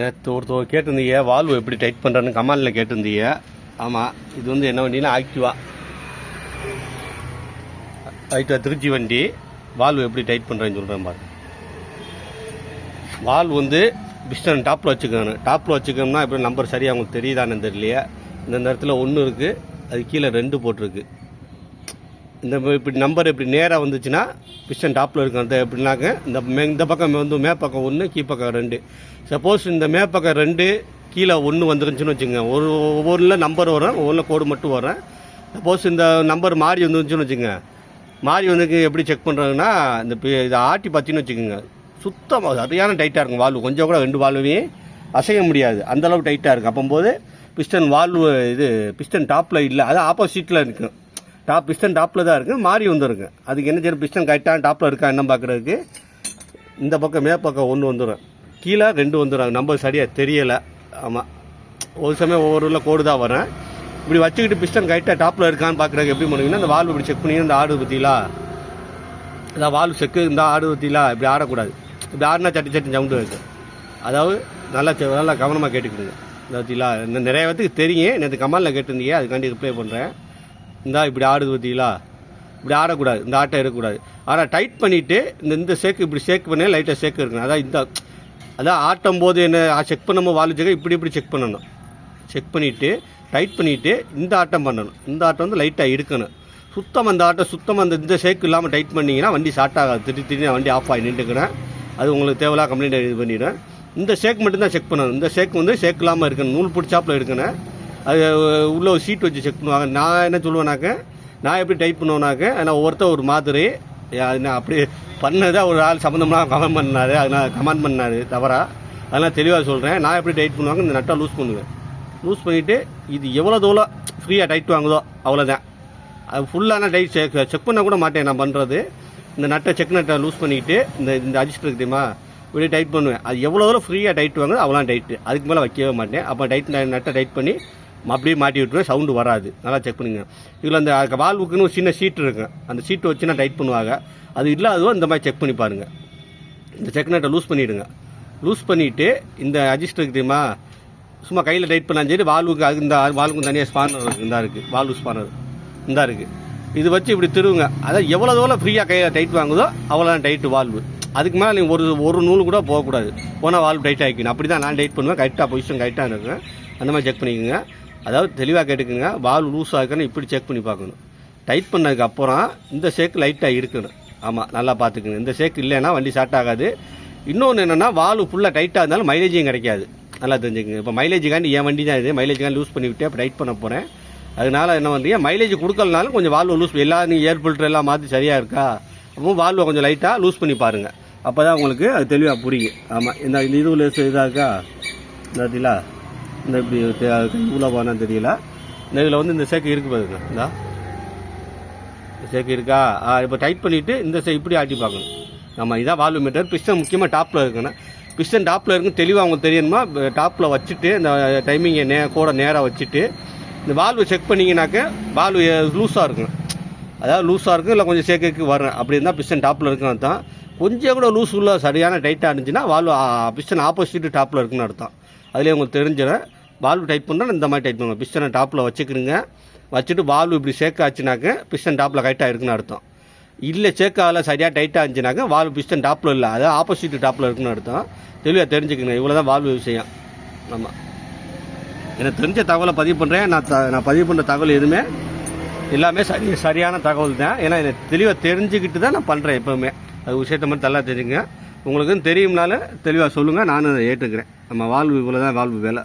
நேற்று ஒருத்தவங்க கேட்டிருந்தீங்க வால்வு எப்படி டைட் பண்ணுறேன்னு கமாலில் கேட்டிருந்தீங்க. ஆமாம் இது வந்து என்ன வண்டினா ஆக்டிவா. ஆக்டிவா திருச்சி வண்டி. வால்வு எப்படி டைட் பண்ணுறேன்னு சொல்கிறேன் பாருங்க. வால்வ் வந்து பிஸ்டன் டாப்பில் வச்சுக்கணும். டாப்பில் வச்சுக்கணும்னா எப்படி நம்பர் சரியாக அவங்களுக்கு தெரியுதான்னு தெரியலையே. இந்த இடத்துல ஒன்று இருக்குது அது கீழே ரெண்டு போட்டிருக்கு. இந்த இப்படி நம்பர் இப்படி நேராக வந்துச்சுன்னா பிஸ்டன் டாப்பில் இருக்கும் அந்த எப்படின்னாக்க இந்த மே இந்த பக்கம் வந்து மேப்பக்கம் ஒன்று கீழ்ப்பக்கம் ரெண்டு. சப்போஸ் இந்த மேப்பக்கம் ரெண்டு கீழே ஒன்று வந்துருந்துச்சுன்னு வச்சுங்க ஒரு ஒவ்வொன்றில் நம்பர் வரும் ஒவ்வொன்றில் கோடு மட்டும் வரும். சப்போஸ் இந்த நம்பர் மாறி வந்துருந்துச்சுன்னு வச்சுங்க மாறி வந்து எப்படி செக் பண்ணுறாங்கன்னா இந்த இதை ஆட்டி பார்த்தீங்கன்னு வச்சுக்கோங்க. சுத்தமாக சரியான டைட்டாக இருக்கும் வால்வு கொஞ்சம் கூட ரெண்டு வால்வையும் அசைய முடியாது. அந்தளவு டைட்டாக இருக்கும். அப்போம்போது பிஸ்டன் வால்வு இது பிஸ்டன் டாப்பில் இல்லை. அது ஆப்போசிட்டில் இருக்கும் டாப் பிஸ்டன் டாப்பில் தான் இருக்குது மாறி வந்துருங்க அதுக்கு என்ன செய்யணும்? பிஸ்டன் கரெக்டாக டாப்பில் இருக்கா என்ன பார்க்குறதுக்கு இந்த பக்கம் மேற்பக்கம் ஒன்று வந்துடும் கீழே ரெண்டு வந்துடும் நம்பர் சரியாக தெரியலை. ஆமாம் ஒரு சமயம் ஒவ்வொரு ஊரில் கோடு தான் வரேன் இப்படி வச்சுக்கிட்டு பிஸ்டன் கரெக்டாக டாப்பில் இருக்கான்னு பார்க்குறதுக்கு எப்படி பண்ணுவீங்கன்னா அந்த வால்வு இப்படி செக் பண்ணி இந்த ஆடு பற்றிலா இந்த வால்வு செக்கு இந்த ஆடு பற்றிலா இப்படி ஆடக்கூடாது. இப்படி ஆடினா சட்டி சட்டி சவுண்டு வருது அதாவது நல்லா செ- நல்லா கவனமாக கேட்டுக்கிடுங்க. இந்த பற்றிலா நிறைய பேத்துக்கு தெரியும். நேற்று கமலில் கேட்டிருந்தீங்க. அதுக்காண்டி ரிப்ளை பண்ணுறேன் இந்தா இப்படி ஆடுது பார்த்தீங்களா? இப்படி ஆடக்கூடாது. இந்த ஆட்டை இருக்கக்கூடாது ஆனால் டைட் பண்ணிவிட்டு இந்த இந்த சேக்கு இப்படி சேக் பண்ணி லைட்டாக சேக்கு இருக்கணும். அதான் இந்த அதான் ஆட்டும் போது என்ன செக் பண்ணாமல் வால் இப்படி இப்படி செக் பண்ணணும். செக் பண்ணிவிட்டு டைட் பண்ணிவிட்டு இந்த ஆட்டம் பண்ணணும். இந்த ஆட்டம் வந்து லைட்டாக இருக்கணும். சுத்தம் அந்த ஆட்டம் சுத்தம் அந்த இந்த சேக்கு இல்லாமல் டைட் பண்ணிங்கன்னா வண்டி ஸ்டார்ட் ஆகாது. திடீர் திடீர்னு வண்டி ஆஃப் ஆகி நின்றுக்கிறேன். அது உங்களுக்கு தேவையில்லா கம்ப்ளைண்ட் இது பண்ணிடுறேன். இந்த ஷேக் மட்டும்தான் செக் பண்ணணும். இந்த ஷேக் வந்து ஷேக் இல்லாமல் இருக்கணும். நூல் பிடிச்சாப்புல இருக்கணும் அது உள்ள ஒரு சீட் வச்சு செக் பண்ணுவாங்க. நான் என்ன சொல்லுவேனாக்க நான் எப்படி டைப் பண்ணுவேனாக்க நான் ஒவ்வொருத்தர் ஒரு மாதிரி நான் அப்படி பண்ணதை ஒரு ஆள் சம்மந்தமாக கமெண்ட் பண்ணாரு. அதனால் கமெண்ட் பண்ணாரு தவறா. அதெல்லாம் தெளிவாக சொல்கிறேன் நான் எப்படி டைட் பண்ணுவாங்க இந்த நட்டை லூஸ் பண்ணுவேன். லூஸ் பண்ணிவிட்டு இது எவ்வளோ தூரம் ஃப்ரீயாக டைட் வாங்குதோ அவ்வளோதான் அது ஃபுல்லான டைட் செக் செக் பண்ண கூட மாட்டேன். நான் பண்ணுறது இந்த நட்டை செக் நட்டை லூஸ் பண்ணிக்கிட்டு இந்த இந்த அஜிஸ்டர் இருக்கு தெரியுமா? இப்படி டைட் பண்ணுவேன். அது எவ்வளோ தூரம் ஃப்ரீயாக டைட் வாங்குதோ அவ்வளோ டைட்டு அதுக்கு மேலே வைக்கவே மாட்டேன். அப்போ டைட் நட்டை டைட் பண்ணி அப்படியே மாட்டி விட்டுருவேன். சவுண்டு வராது. நல்லா செக் பண்ணுங்க இதில் அந்த வால்வுக்குன்னு ஒரு சின்ன சீட் இருக்கும் அந்த சீட்டு வச்சு நான் டைட் பண்ணுவாங்க. அது இல்லாதவோ இந்த மாதிரி செக் பண்ணி பாருங்க. இந்த செக் நட்டை லூஸ் பண்ணிவிடுங்க லூஸ் பண்ணிவிட்டு இந்த அட்ஜஸ்ட் தெரியுமா? சும்மா கையில் டைட் பண்ணாலும் சரி வால்வுக்கு அது இந்த வால்வுக்கு தனியாக ஸ்பானர் இருக்குது இந்த இருக்குது வால்வு ஸ்பானர் இந்த இருக்குது இது வச்சு இப்படி திருவுங்க. அதான் எவ்வளோ தூரம் ஃப்ரீயாக கையில் டைட் வாங்குதோ அவ்வளோ டைட்டு வால்வு அதுக்கு மேலே நீங்கள் ஒரு ஒரு நூல் கூட போகக்கூடாது. போனால் வால்வு டைட் ஆகிக்கணும் அப்படி தான் நான் டைட் பண்ணுவேன். கரெக்டாக பொசிஷன் கரெக்டாக இருக்கும். அந்த மாதிரி செக் பண்ணிக்கோங்க. அதாவது தெளிவாக கேட்டுக்குங்க வால் லூஸாக இருக்குன்னு இப்படி செக் பண்ணி பார்க்கணும். டைட் பண்ணதுக்கு அப்புறம் இந்த ஷேக் லைட்டாக இருக்கணும். ஆமாம் நல்லா பார்த்துக்கணும் இந்த ஷேக் இல்லைன்னா வண்டி ஸ்டார்ட் ஆகாது. இன்னொன்று என்னென்னா வால்வு ஃபுல்லாக டைட்டாக இருந்தாலும் மைலேஜும் கிடைக்காது. நல்லா தெரிஞ்சுக்கங்க. இப்போ மைலேஜுக்காண்டி என் வண்டி தான் இது. மைலேஜுக்காண்டி லூஸ் பண்ணிவிட்டு அப்போ டைட் பண்ண போகிறேன் அதனால என்ன பண்ணுறீங்க மைலேஜ் கொடுக்கலனாலும் கொஞ்சம் வால்வு லூஸ் எல்லா நீங்கள் ஏர் ஃபில்டர் எல்லாம் மாற்றி சரியாக இருக்கா? அப்போ வால்வை கொஞ்சம் லைட்டாக லூஸ் பண்ணி பாருங்கள் அப்போ தான் உங்களுக்கு அது தெளிவாக புரியும். ஆமாம் இந்த இந்த இது லேஸ் இதாக இருக்கா? இந்த பார்த்தீங்களா? இந்த இப்படி உள்ள தெரியல. இந்த இதில் வந்து இந்த சேக்கு இருக்கு பாருங்க இந்தா. இந்த சேக்கு இருக்கா? இப்போ டைட் பண்ணிவிட்டு இந்த சே இப்படி ஆட்டி பார்க்கணும். நம்ம இதான் வால்யூ மீட்டர் பிஸ்டன் முக்கியமாக டாப்பில் இருக்கணும். பிஸ்டன் டாப்பில் இருக்கும் தெளிவாக அவங்களுக்கு தெரியணுமா? டாப்பில் வச்சுட்டு இந்த டைமிங்கை நே கூட நேராக வச்சுட்டு இந்த வால்வு செக் பண்ணிங்கனாக்க வால்வு லூஸாக இருக்கும் அதாவது லூஸாக இருக்கும் இல்லை கொஞ்சம் சேக்கைக்கு வரேன் அப்படி இருந்தால் பிஸ்டன் டாப்பில் இருக்குன்னு தான் கொஞ்சம் கூட லூஸ் உள்ள சரியான டைட்டாக இருந்துச்சுன்னா வால்வ் பிஸ்டன் ஆப்போசிட் டாப்பில் இருக்குன்னு அர்த்தம். அதுலேயே உங்களுக்கு தெரிஞ்சிடும். வால்வ் டைப் பண்ணால் இந்த மாதிரி டைப் பண்ணுங்க. பிஸ்டனை டாப்பில் வச்சுக்கிறீங்க வச்சுட்டு வால்வ் இப்படி சேக் பிஸ்டன் டாப்பில் கரெக்டாக இருக்குன்னு அர்த்தம். இல்லை சேக்காவில் சரியாக டைட்டாக இருந்துச்சுனாக்க வால்வ் பிஸ்டன் டாப்பில் இல்லை. அதாவது ஆப்போசிட் டாப்பில் இருக்குன்னு அர்த்தம். தெளிவாக தெரிஞ்சுக்கணும் இவ்வளோ தான் வால்வ் விஷயம். ஆமாம் எனக்கு தெரிஞ்ச தகவலை பதிவு பண்ணுறேன் நான் த- நான் பதிவு பண்ணுற தகவல் எதுவுமே எல்லாமே சரி சரியான தகவல் தான். ஏன்னா எனக்கு தெளிவாக தெரிஞ்சுக்கிட்டு தான் நான் பண்ணுறேன் எப்போவுமே. அது விஷயத்த மட்டும் நல்லா தெரிஞ்சுங்க உங்களுக்கு தெரியும்னால தெளிவாக சொல்லுங்கள் நானும் அதை ஏற்றுக்கிறேன் நம்ம வாழ்வு இவ்வளோ தான் வாழ்வு வேலை.